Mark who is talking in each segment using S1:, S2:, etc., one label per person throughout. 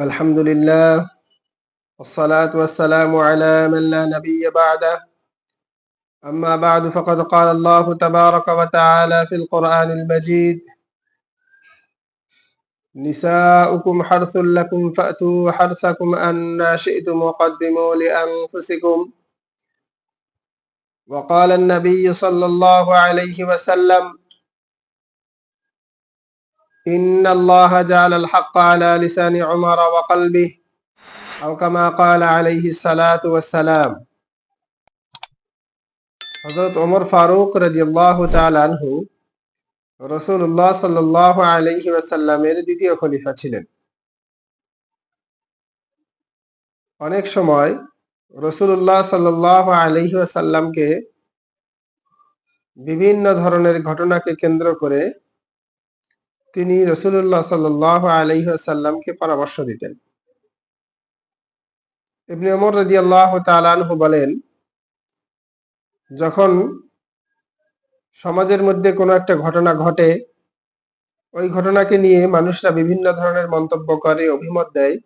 S1: الحمد لله والصلاة والسلام على من لا نبي بعده. أما بعد فقد قال الله تبارك وتعالى في القرآن المجيد نساؤكم حرث لكم فأتوا حرثكم أن شئتم وقدموا لأنفسكم. وقال النبي صلى الله عليه وسلم إن الله جعل الحق على لسان عمر وقلبه أو كما قال عليه الصلاة والسلام হজরত ওমর ফারুক রাজিয়াল্লাহ আনহু রসুল্লাহ সাল্লাহ আলহি ওয়াসাল্লামের দ্বিতীয় খলিফা ছিলেন অনেক সময় রসুল্লাহ সাল্লাহ আলহি ওয়াসাল্লামকে বিভিন্ন ধরনের ঘটনাকে কেন্দ্র করে তিনি রসুল্লাহ সাল্লাহ আলহিহাসাল্লামকে পরামর্শ দিতেন। ইবনে ওমর রাজি আল্লাহ তালানহু বলেন, যখন সমাজের মধ্যে কোনো একটা ঘটনা ঘটে, ওই ঘটনাকে নিয়ে মানুষরা বিভিন্ন ধরনের মন্তব্য করে, অভিমত দেয়।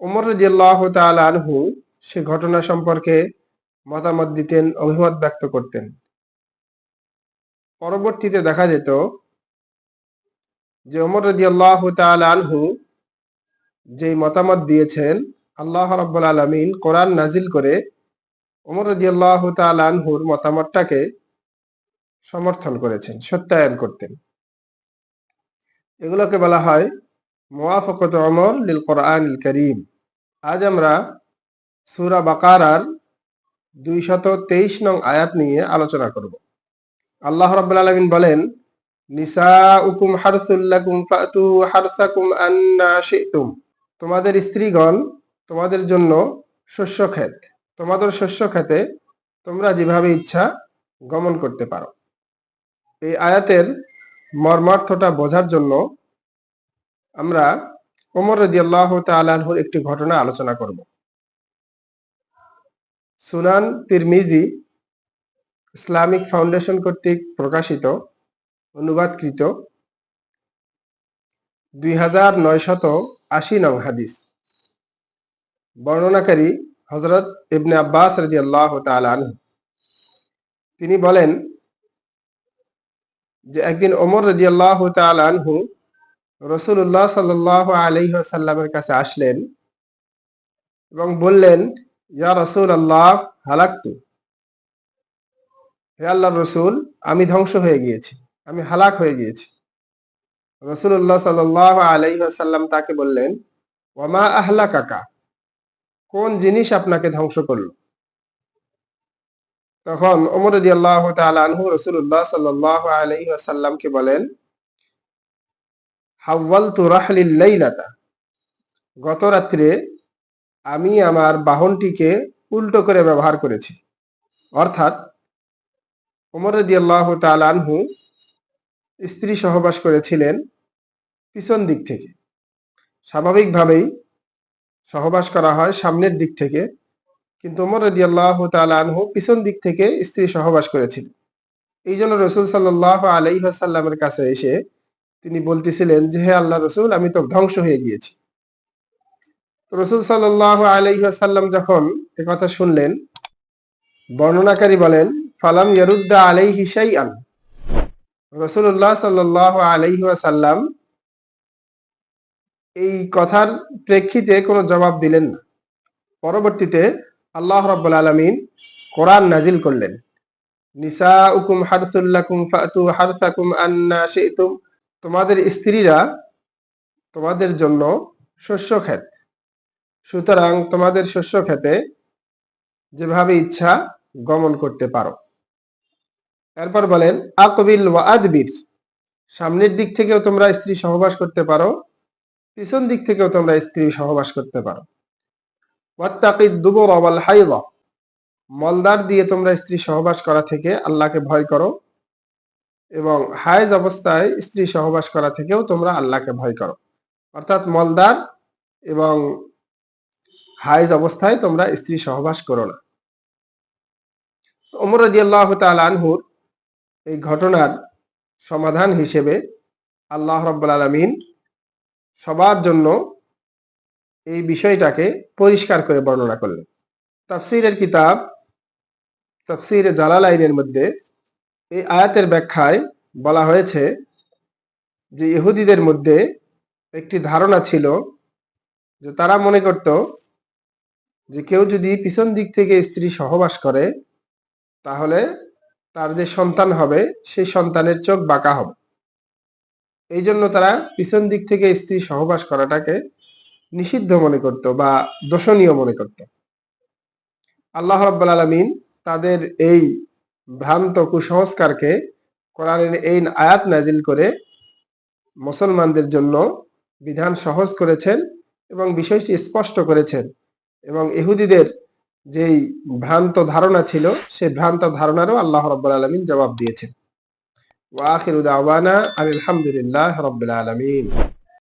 S1: ওমর আল্লাহ আনহু সে ঘটনা সম্পর্কে মতামত দিতেন, অভিমত ব্যক্ত করতেন। পরবর্তীতে দেখা যেত যে ওমর রদি আল্লাহ আনহু যে মতামত দিয়েছেন, আল্লাহ রব্বুল আলমিন কোরআন নাজিল করে ওমর রদি আল্লাহ আনহুর মতামতটাকে সমর্থন করেছেন, সত্যায়ন করতেন। এগুলোকে বলা হয় মোয়াফকত অমর লিল কোরআন করিম। আজ আমরা সুরা বাকারার দুই শত তেইশ নং আয়াত নিয়ে আলোচনা করব। আল্লাহ রব্বুল আলমিন বলেন নিসাউকুম হারসুল্লাকুম ফাতু হারসাকুম আন্না শিতুম। তোমাদের স্ত্রীগণ, তোমাদের জন্য শস্য ক্ষেত, তোমাদের শস্য খেতে তোমরা যেভাবে ইচ্ছা গমন করতে পারো। এই আয়াতের মর্মার্থটা বোঝার জন্য আমরা ওমর রদি আল্লাহ তালাহুর একটি ঘটনা আলোচনা করব। সুনান তিরমিজি ইসলামিক ফাউন্ডেশন কর্তৃক প্রকাশিত অনুবাদকৃত দুই হাজার নয়শত আশি নং হাদিস। বর্ণনাকারী হজরত ইবনে আব্বাস রাজি আল্লাহ আনহু। তিনি বলেন যে একদিন ওমর রাজি আল্লাহ আনহু রসুল্লাহ সাল্লাহ আলহ্লামের কাছে আসলেন এবং বললেন, ইয়া রসুল আল্লাহ হালাক্তু। হে আল্লাহ রসুল, আমি ধ্বংস হয়ে গিয়েছি। আমি হালাক হয়ে গিয়েছি। রসুল্লাহ সাল আলাইসাল্লাম তাকে বললেন ওমা আহলা কাকা কোন জিনিস আপনাকে ধ্বংস করল? তখন ওমর আল্লাহ আনহু রসুল্লাহ সাল্লাহ আলাইসাল্লামকে বলেন হাওয়াল তু রাহলিল্লাইলাতা গত রাত্রে আমি আমার বাহনটিকে উল্টো করে ব্যবহার করেছি। অর্থাৎ ওমর রদি আল্লাহ আনহু স্ত্রী সহবাস করেছিলেন পিছন দিক থেকে। স্বাভাবিকভাবেই সহবাস করা হয় সামনের দিক থেকে, কিন্তু ওমর রদি আল্লাহ পিছন দিক থেকে স্ত্রী সহবাস করেছিলেন। এই জন্য রসুল সাল্লাহ আলাইসাল্লামের কাছে এসে তিনি বলতেছিলেন যে, হে আল্লাহ রসুল, আমি তো ধ্বংস হয়ে গিয়েছি। রসুল সাল্লাহ আলাইসাল্লাম যখন কথা শুনলেন, বর্ণনাকারী বলেন, ফালাম ইয়ারুদ্দা আলাইহি শাইআন। রসুল্লাহ সাল্লাহ সাল্লাম এই কথার প্রেক্ষিতে কোনো জবাব দিলেন না। পরবর্তীতে আল্লাহ রব্বুল আলমিন কোরআন নাজিল করলেন। নিসা উকুম হারসুল্লাকুম ফাতু হারসাকুম আন্না শিতুম। তোমাদের স্ত্রীরা তোমাদের জন্য শস্য ক্ষেত। সুতরাং তোমাদের শস্য খেতে যেভাবে ইচ্ছা গমন করতে পারো। এরপর বলেন, আকবিল ওয়া আদবির। সামনের দিক থেকেও তোমরা স্ত্রী সহবাস করতে পারো, পিছন দিক থেকেও তোমরা স্ত্রী সহবাস করতে পারো। ওয়াত্তাকিদ দুবর ওয়াল হাইদা। মলদার দিয়ে তোমরা স্ত্রী সহবাস করা থেকে আল্লাহকে ভয় করো এবং হায়েজ অবস্থায় স্ত্রী সহবাস করা থেকেও তোমরা আল্লাহকে ভয় করো। অর্থাৎ মলদার এবং হায়েজ অবস্থায় তোমরা স্ত্রী সহবাস করো না। ওমর রাজিয়াল্লাহ তাল আনহুর এই ঘটনার সমাধান হিসেবে আল্লাহ রব্বুল আলমিন সবার জন্য এই বিষয়টাকে পরিষ্কার করে বর্ণনা করলেন। তাফসিরের কিতাব, তাফসির জালালাইনের মধ্যে এই আয়াতের ব্যাখ্যায় বলা হয়েছে যে ইহুদিদের মধ্যে একটি ধারণা ছিল যে তারা মনে করত যে কেউ যদি পিছন দিক থেকে স্ত্রী সহবাস করে, তাহলে তার যে সন্তান হবে, সেই সন্তানের চোখ বাঁকা হবে। এই জন্য তারা পিছন দিক থেকে স্ত্রী সহবাস করাটাকে নিষিদ্ধ মনে করত বা দোষণীয় মনে করত। আল্লাহ রাব্বুল আলামিন তাদের এই ভ্রান্ত কুসংস্কারকে কোরআনের এই আয়াত নাজিল করে মুসলমানদের জন্য বিধান সহজ করেছেন এবং বিষয়টি স্পষ্ট করেছেন এবং ইহুদিদের যেই ভ্রান্ত ধারণা ছিল, সে ভ্রান্ত ধারণারও আল্লাহ রব্বুল আলমিন জবাব দিয়েছেন। ওয়াখির উদাওয়ানা দাওয়ানা আলহামদুলিল্লাহ রব্বুল আলমিন।